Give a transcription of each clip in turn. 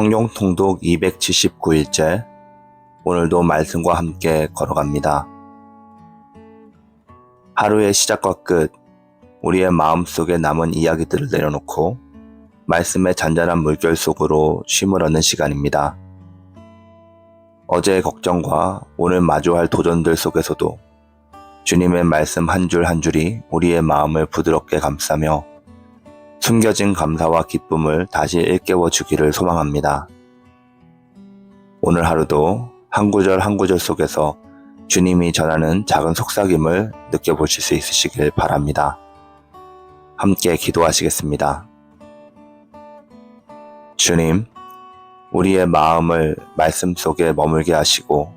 성경 통독 279일째 오늘도 말씀과 함께 걸어갑니다. 하루의 시작과 끝, 우리의 마음속에 남은 이야기들을 내려놓고 말씀의 잔잔한 물결 속으로 쉼을 얻는 시간입니다. 어제의 걱정과 오늘 마주할 도전들 속에서도 주님의 말씀 한 줄한 줄이 우리의 마음을 부드럽게 감싸며 숨겨진 감사와 기쁨을 다시 일깨워 주기를 소망합니다. 오늘 하루도 한 구절 한 구절 속에서 주님이 전하는 작은 속삭임을 느껴보실 수 있으시길 바랍니다. 함께 기도하시겠습니다. 주님, 우리의 마음을 말씀 속에 머물게 하시고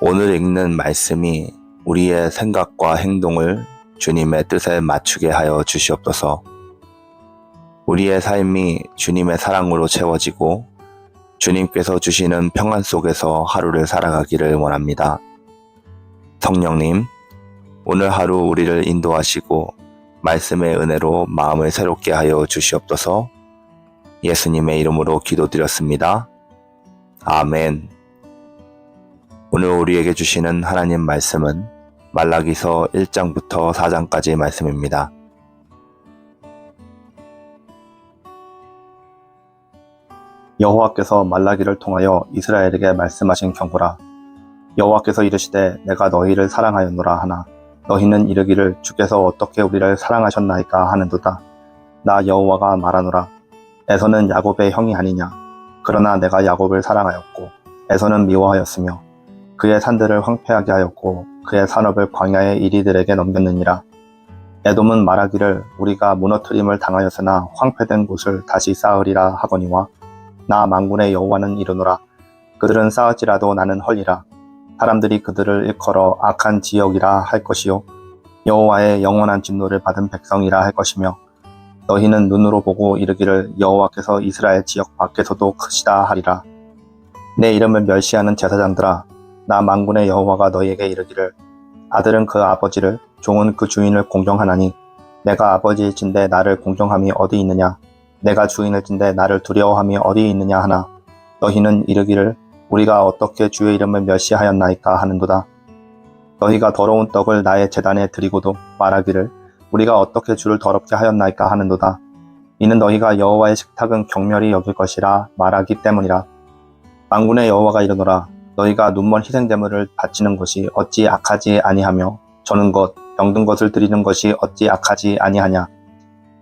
오늘 읽는 말씀이 우리의 생각과 행동을 주님의 뜻에 맞추게 하여 주시옵소서. 우리의 삶이 주님의 사랑으로 채워지고 주님께서 주시는 평안 속에서 하루를 살아가기를 원합니다. 성령님, 오늘 하루 우리를 인도하시고 말씀의 은혜로 마음을 새롭게 하여 주시옵소서 예수님의 이름으로 기도드렸습니다. 아멘. 오늘 우리에게 주시는 하나님 말씀은 말라기서 1장부터 4장까지의 말씀입니다. 여호와께서 말라기를 통하여 이스라엘에게 말씀하신 경고라. 여호와께서 이르시되 내가 너희를 사랑하였노라 하나 너희는 이르기를 주께서 어떻게 우리를 사랑하셨나이까 하는도다. 나 여호와가 말하노라. 에서는 야곱의 형이 아니냐. 그러나 내가 야곱을 사랑하였고 에서는 미워하였으며 그의 산들을 황폐하게 하였고 그의 산업을 광야의 이리들에게 넘겼느니라. 에돔은 말하기를 우리가 무너뜨림을 당하였으나 황폐된 곳을 다시 쌓으리라 하거니와 나 망군의 여호와는 이르노라. 그들은 쌓을지라도 나는 헐리라. 사람들이 그들을 일컬어 악한 지역이라 할 것이요. 여호와의 영원한 진노를 받은 백성이라 할 것이며 너희는 눈으로 보고 이르기를 여호와께서 이스라엘 지역 밖에서도 크시다 하리라. 내 이름을 멸시하는 제사장들아 나 망군의 여호와가 너희에게 이르기를 아들은 그 아버지를 종은 그 주인을 공경하나니 내가 아버지일진데 나를 공경함이 어디 있느냐 내가 주인일진데 나를 두려워함이 어디 있느냐 하나 너희는 이르기를 우리가 어떻게 주의 이름을 멸시하였나이까 하는도다. 너희가 더러운 떡을 나의 재단에 드리고도 말하기를 우리가 어떻게 주를 더럽게 하였나이까 하는도다. 이는 너희가 여호와의 식탁은 경멸히 여길 것이라 말하기 때문이라. 망군의 여호와가 이르노라. 너희가 눈먼 희생제물을 바치는 것이 어찌 악하지 아니하며 저는 것 병든 것을 드리는 것이 어찌 악하지 아니하냐.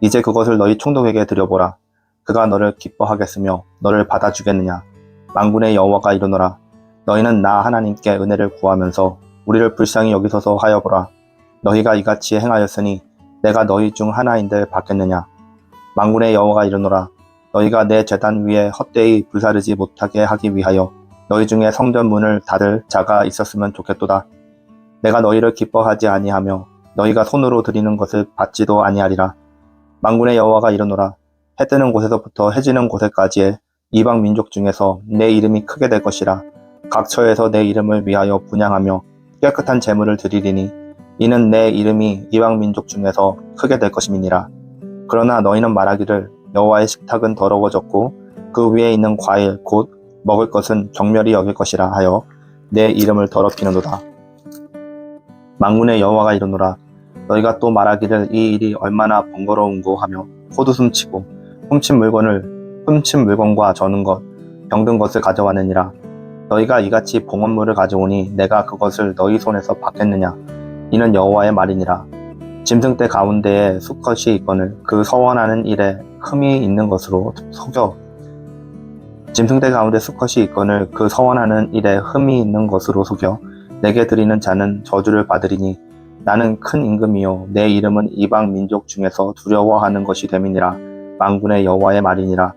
이제 그것을 너희 총독에게 드려보라. 그가 너를 기뻐하겠으며 너를 받아주겠느냐. 망군의 여호와가 이르노라. 너희는 나 하나님께 은혜를 구하면서 우리를 불쌍히 여기소서 하여보라. 너희가 이같이 행하였으니 내가 너희 중 하나인들 받겠느냐. 망군의 여호와가 이르노라. 너희가 내 재단 위에 헛되이 불사르지 못하게 하기 위하여 너희 중에 성전 문을 닫을 자가 있었으면 좋겠도다. 내가 너희를 기뻐하지 아니하며 너희가 손으로 드리는 것을 받지도 아니하리라. 망군의 여호와가 이르노라. 해 뜨는 곳에서부터 해지는 곳에까지의 이방 민족 중에서 내 이름이 크게 될 것이라. 각 처에서 내 이름을 위하여 분양하며 깨끗한 제물을 드리리니 이는 내 이름이 이방 민족 중에서 크게 될 것임이니라. 그러나 너희는 말하기를 여호와의 식탁은 더러워졌고 그 위에 있는 과일 곧 먹을 것은 경멸이 여길 것이라 하여 내 이름을 더럽히는도다. 망군의 여호와가 이르노라. 너희가 또 말하기를 이 일이 얼마나 번거로운고 하며 호두숨치고 훔친 물건을 훔친 물건과 저는 것 병든 것을 가져왔느니라. 너희가 이같이 봉헌물을 가져오니 내가 그것을 너희 손에서 받겠느냐? 이는 여호와의 말이니라. 짐승 떼 가운데에 수컷이 있거늘 그 서원하는 일에 흠이 있는 것으로 속여. 짐승 떼 가운데 수컷이 있거늘 그 서원하는 일에 흠이 있는 것으로 속여 내게 드리는 자는 저주를 받으리니 나는 큰 임금이요. 내 이름은 이방 민족 중에서 두려워하는 것이 됨이니라. 망군의 여호와의 말이니라.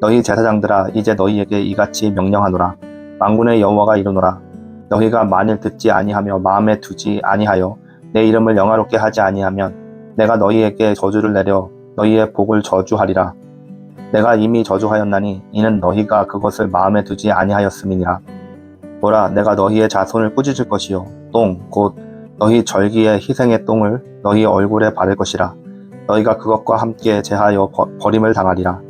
너희 제사장들아 이제 너희에게 이같이 명령하노라. 망군의 여호와가 이르노라. 너희가 만일 듣지 아니하며 마음에 두지 아니하여 내 이름을 영화롭게 하지 아니하면 내가 너희에게 저주를 내려 너희의 복을 저주하리라. 내가 이미 저주하였나니 이는 너희가 그것을 마음에 두지 아니하였음이니라. 보라 내가 너희의 자손을 꾸짖을 것이요. 똥곧 너희 절기의 희생의 똥을 너희 얼굴에 바를 것이라 너희가 그것과 함께 제하여 버, 버림을 당하리라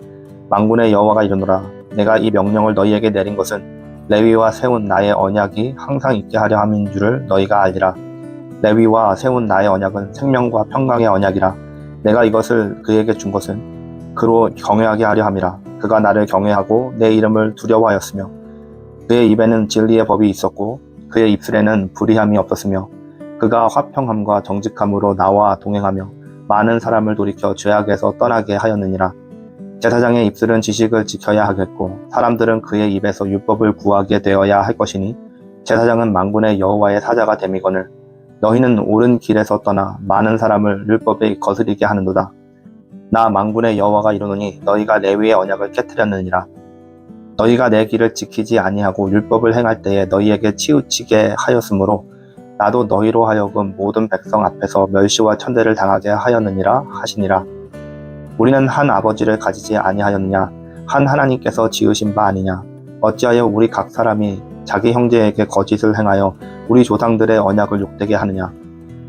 망군의 여호와가 이르노라 내가 이 명령을 너희에게 내린 것은 레위와 세운 나의 언약이 항상 있게 하려 함인 줄을 너희가 알리라. 레위와 세운 나의 언약은 생명과 평강의 언약이라. 내가 이것을 그에게 준 것은 그로 경외하게 하려 함이라. 그가 나를 경외하고 내 이름을 두려워하였으며 그의 입에는 진리의 법이 있었고 그의 입술에는 불의함이 없었으며 그가 화평함과 정직함으로 나와 동행하며 많은 사람을 돌이켜 죄악에서 떠나게 하였느니라. 제사장의 입술은 지식을 지켜야 하겠고 사람들은 그의 입에서 율법을 구하게 되어야 할 것이니 제사장은 망군의 여호와의 사자가 됨이거늘 너희는 옳은 길에서 떠나 많은 사람을 율법에 거스리게 하는도다. 나 망군의 여호와가 이르노니 너희가 레위의 언약을 깨뜨렸느니라. 너희가 내 길을 지키지 아니하고 율법을 행할 때에 너희에게 치우치게 하였으므로 나도 너희로 하여금 모든 백성 앞에서 멸시와 천대를 당하게 하였느니라 하시니라. 우리는 한 아버지를 가지지 아니하였느냐? 한 하나님께서 지으신 바 아니냐? 어찌하여 우리 각 사람이 자기 형제에게 거짓을 행하여 우리 조상들의 언약을 욕되게 하느냐?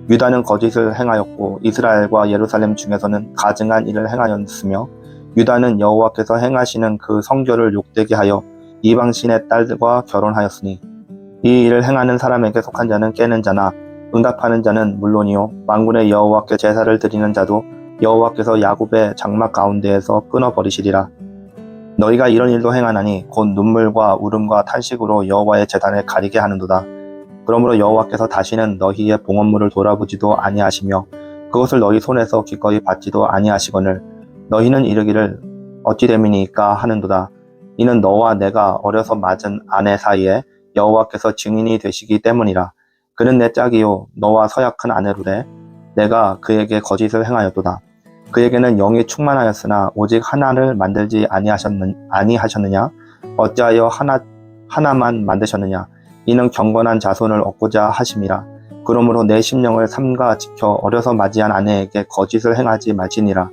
유다는 거짓을 행하였고 이스라엘과 예루살렘 중에서는 가증한 일을 행하였으며 유다는 여호와께서 행하시는 그 성결을 욕되게 하여 이방신의 딸과 결혼하였으니 이 일을 행하는 사람에게 속한 자는 깨는 자나 응답하는 자는 물론이요 만군의 여호와께 제사를 드리는 자도 여호와께서 야곱의 장막 가운데에서 끊어 버리시리라. 너희가 이런 일도 행하나니 곧 눈물과 울음과 탄식으로 여호와의 재단을 가리게 하는도다. 그러므로 여호와께서 다시는 너희의 봉헌물을 돌아보지도 아니하시며 그것을 너희 손에서 기꺼이 받지도 아니하시거늘 너희는 이르기를 어찌 됨이니까 하는도다. 이는 너와 내가 어려서 맞은 아내 사이에 여호와께서 증인이 되시기 때문이라. 그는 내 짝이요 너와 서약한 아내로되 내가 그에게 거짓을 행하였도다. 그에게는 영이 충만하였으나 오직 하나를 만들지 아니하셨느, 아니하셨느냐? 어찌하여 하나, 하나만 만드셨느냐? 이는 경건한 자손을 얻고자 하심이라. 그러므로 내 심령을 삼가 지켜 어려서 맞이한 아내에게 거짓을 행하지 말지니라.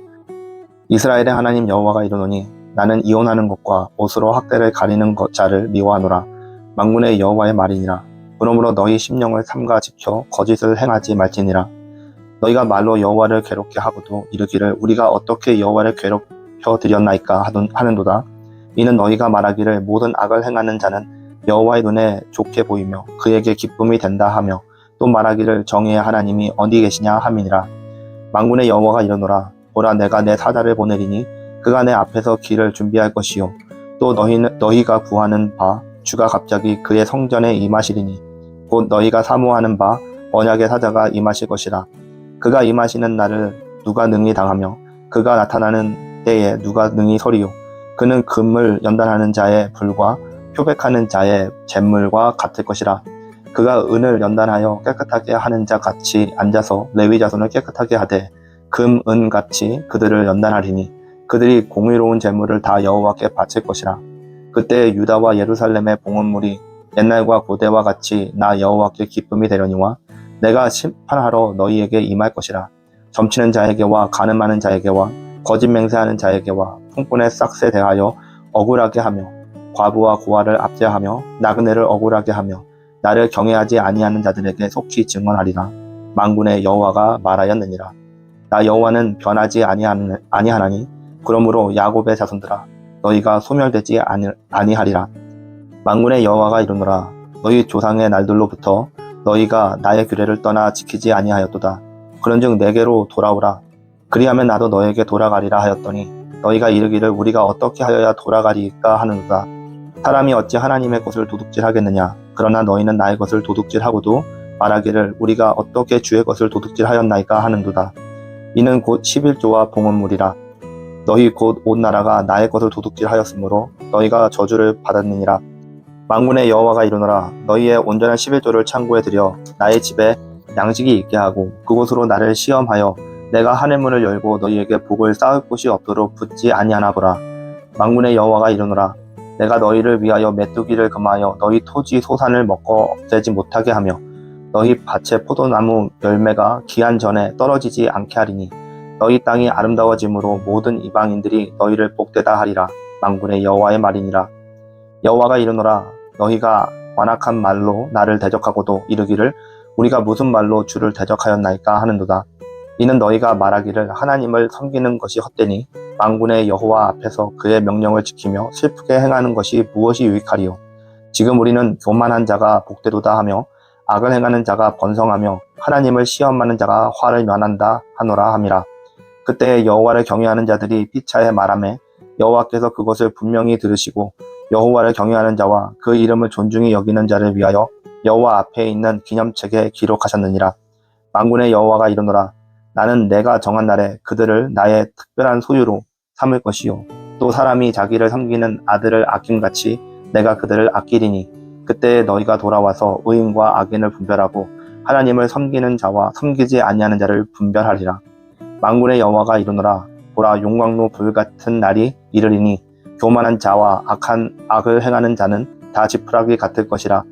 이스라엘의 하나님 여호와가 이르노니 나는 이혼하는 것과 옷으로 학대를 가리는 것 자를 미워하노라. 만군의 여호와의 말이니라. 그러므로 너희 심령을 삼가 지켜 거짓을 행하지 말지니라. 너희가 말로 여호와를 괴롭게 하고도 이르기를 우리가 어떻게 여호와를 괴롭혀 드렸나이까 하는도다. 이는 너희가 말하기를 모든 악을 행하는 자는 여호와의 눈에 좋게 보이며 그에게 기쁨이 된다 하며 또 말하기를 정의의 하나님이 어디 계시냐 함이니라. 만군의 여호와가 이르노라. 보라 내가 내 사자를 보내리니 그가 내 앞에서 길을 준비할 것이요 또 너희는 너희가 구하는 바 주가 갑자기 그의 성전에 임하시리니 곧 너희가 사모하는 바 언약의 사자가 임하실 것이라. 그가 임하시는 날을 누가 능히 당하며 그가 나타나는 때에 누가 능히 서리요? 그는 금을 연단하는 자의 불과 표백하는 자의 잿물과 같을 것이라. 그가 은을 연단하여 깨끗하게 하는 자 같이 앉아서 레위 자손을 깨끗하게 하되 금, 은 같이 그들을 연단하리니 그들이 공의로운 재물을 다 여호와께 바칠 것이라 그때 유다와 예루살렘의 봉헌물이 옛날과 고대와 같이 나 여호와께 기쁨이 되려니와 내가 심판하러 너희에게 임할 것이라. 점치는 자에게와 가늠하는 자에게와 거짓 맹세하는 자에게와 풍분의 싹세 대하여 억울하게 하며 과부와 고아를 압제하며 나그네를 억울하게 하며 나를 경외하지 아니하는 자들에게 속히 증언하리라. 만군의 여호와가 말하였느니라. 나 여호와는 변하지 아니하는, 아니하나니 그러므로 야곱의 자손들아 너희가 소멸되지 아니, 아니하리라. 만군의 여호와가 이르노라. 너희 조상의 날들로부터 너희가 나의 규례를 떠나 지키지 아니하였도다. 그런즉 내게로 돌아오라. 그리하면 나도 너에게 돌아가리라 하였더니 너희가 이르기를 우리가 어떻게 하여야 돌아가리까 하는도다. 사람이 어찌 하나님의 것을 도둑질하겠느냐? 그러나 너희는 나의 것을 도둑질하고도 말하기를 우리가 어떻게 주의 것을 도둑질하였나이까 하는도다. 이는 곧 11조와 봉헌물이라. 너희 곧 온 나라가 나의 것을 도둑질하였으므로 너희가 저주를 받았느니라. 만군의 여호와가 이르노라. 너희의 온전한 11조를 창고에 들여 나의 집에 양식이 있게 하고 그곳으로 나를 시험하여 내가 하늘 문을 열고 너희에게 복을 쌓을 곳이 없도록 붙지 아니하나 보라. 만군의 여호와가 이르노라. 내가 너희를 위하여 메뚜기를 금하여 너희 토지 소산을 먹고 없애지 못하게 하며 너희 밭의 포도나무 열매가 기한 전에 떨어지지 않게 하리니 너희 땅이 아름다워짐으로 모든 이방인들이 너희를 복되다 하리라 만군의 여호와의 말이니라 여호와가 이르노라 너희가 완악한 말로 나를 대적하고도 이르기를 우리가 무슨 말로 주를 대적하였나이까 하는도다. 이는 너희가 말하기를 하나님을 섬기는 것이 헛되니 망군의 여호와 앞에서 그의 명령을 지키며 슬프게 행하는 것이 무엇이 유익하리요? 지금 우리는 교만한 자가 복되도다 하며 악을 행하는 자가 번성하며 하나님을 시험하는 자가 화를 면한다 하노라 함이라. 그때 여호와를 경외하는 자들이 피차에 말하매 여호와께서 그것을 분명히 들으시고 여호와를 경외하는 자와 그 이름을 존중히 여기는 자를 위하여 여호와 앞에 있는 기념책에 기록하셨느니라. 만군의 여호와가 이르노라. 나는 내가 정한 날에 그들을 나의 특별한 소유로 삼을 것이요. 또 사람이 자기를 섬기는 아들을 아낌같이 내가 그들을 아끼리니 그때 너희가 돌아와서 의인과 악인을 분별하고 하나님을 섬기는 자와 섬기지 아니하는 자를 분별하리라. 만군의 여호와가 이르노라. 보라 용광로 불 같은 날이 이르리니 교만한 자와 악한 악을 행하는 자는 다 지푸라기 같을 것이라.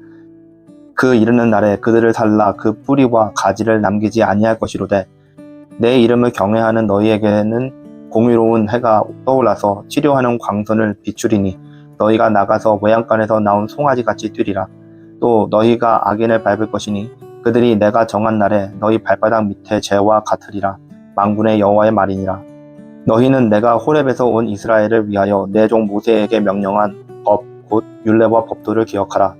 그 이르는 날에 그들을 살라 그 뿌리와 가지를 남기지 아니할 것이로되 내 이름을 경외하는 너희에게는 공의로운 해가 떠올라서 치료하는 광선을 비추리니 너희가 나가서 외양간에서 나온 송아지 같이 뛰리라. 또 너희가 악인을 밟을 것이니 그들이 내가 정한 날에 너희 발바닥 밑에 재와 같으리라. 망군의 여호와의 말이니라. 너희는 내가 호렙에서 온 이스라엘을 위하여 내 종 모세에게 명령한 법 곧 율례와 법도를 기억하라.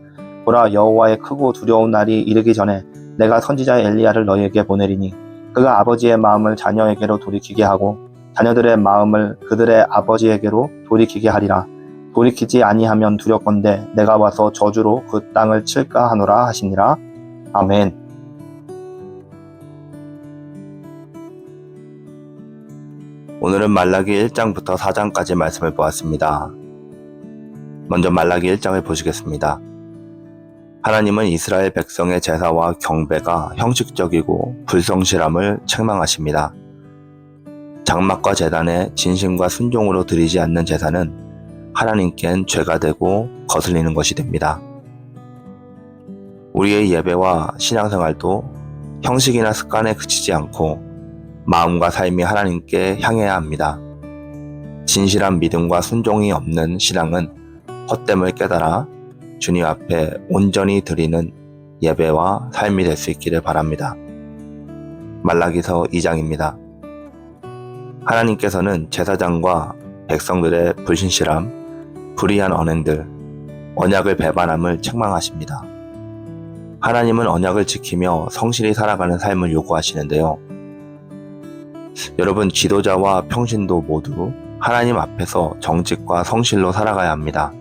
보라 여호와의 크고 두려운 날이 이르기 전에 내가 선지자 엘리야를 너희에게 보내리니 그가 아버지의 마음을 자녀에게로 돌이키게 하고 자녀들의 마음을 그들의 아버지에게로 돌이키게 하리라. 돌이키지 아니하면 두렵건대 내가 와서 저주로 그 땅을 칠까 하노라 하시니라. 아멘. 오늘은 말라기 1장부터 4장까지 말씀을 보았습니다. 먼저 말라기 1장을 보시겠습니다. 하나님은 이스라엘 백성의 제사와 경배가 형식적이고 불성실함을 책망하십니다. 장막과 재단에 진심과 순종으로 드리지 않는 제사는 하나님께는 죄가 되고 거슬리는 것이 됩니다. 우리의 예배와 신앙생활도 형식이나 습관에 그치지 않고 마음과 삶이 하나님께 향해야 합니다. 진실한 믿음과 순종이 없는 신앙은 헛됨을 깨달아 주님 앞에 온전히 드리는 예배와 삶이 될 수 있기를 바랍니다. 말라기서 2장입니다. 하나님께서는 제사장과 백성들의 불신실함, 불의한 언행들, 언약을 배반함을 책망하십니다. 하나님은 언약을 지키며 성실히 살아가는 삶을 요구하시는데요. 여러분, 지도자와 평신도 모두 하나님 앞에서 정직과 성실로 살아가야 합니다.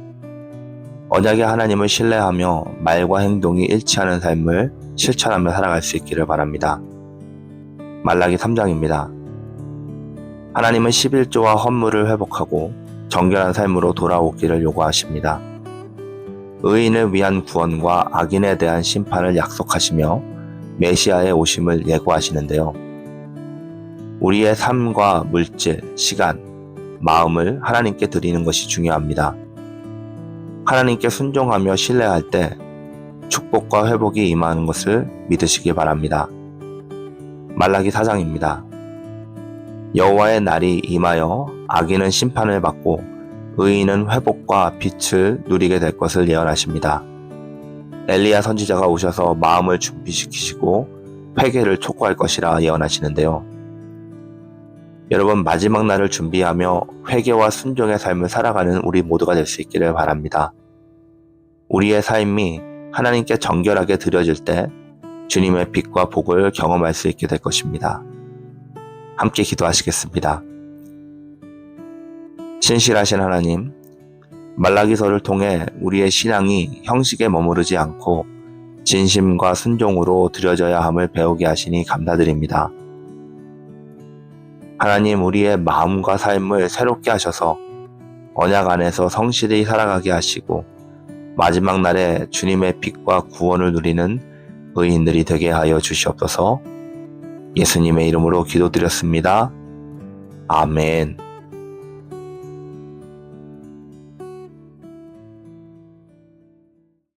언약의 하나님을 신뢰하며 말과 행동이 일치하는 삶을 실천하며 살아갈 수 있기를 바랍니다. 말라기 3장입니다. 하나님은 11조와 헌물을 회복하고 정결한 삶으로 돌아오기를 요구하십니다. 의인을 위한 구원과 악인에 대한 심판을 약속하시며 메시아의 오심을 예고하시는데요. 우리의 삶과 물질, 시간, 마음을 하나님께 드리는 것이 중요합니다. 하나님께 순종하며 신뢰할 때 축복과 회복이 임하는 것을 믿으시기 바랍니다. 말라기 4장입니다. 여호와의 날이 임하여 악인은 심판을 받고 의인은 회복과 빛을 누리게 될 것을 예언하십니다. 엘리야 선지자가 오셔서 마음을 준비시키시고 회개를 촉구할 것이라 예언하시는데요. 여러분 마지막 날을 준비하며 회개와 순종의 삶을 살아가는 우리 모두가 될 수 있기를 바랍니다. 우리의 삶이 하나님께 정결하게 드려질 때 주님의 빛과 복을 경험할 수 있게 될 것입니다. 함께 기도하시겠습니다. 신실하신 하나님, 말라기서를 통해 우리의 신앙이 형식에 머무르지 않고 진심과 순종으로 드려져야 함을 배우게 하시니 감사드립니다. 하나님 우리의 마음과 삶을 새롭게 하셔서 언약 안에서 성실히 살아가게 하시고 마지막 날에 주님의 빛과 구원을 누리는 의인들이 되게 하여 주시옵소서 예수님의 이름으로 기도드렸습니다. 아멘.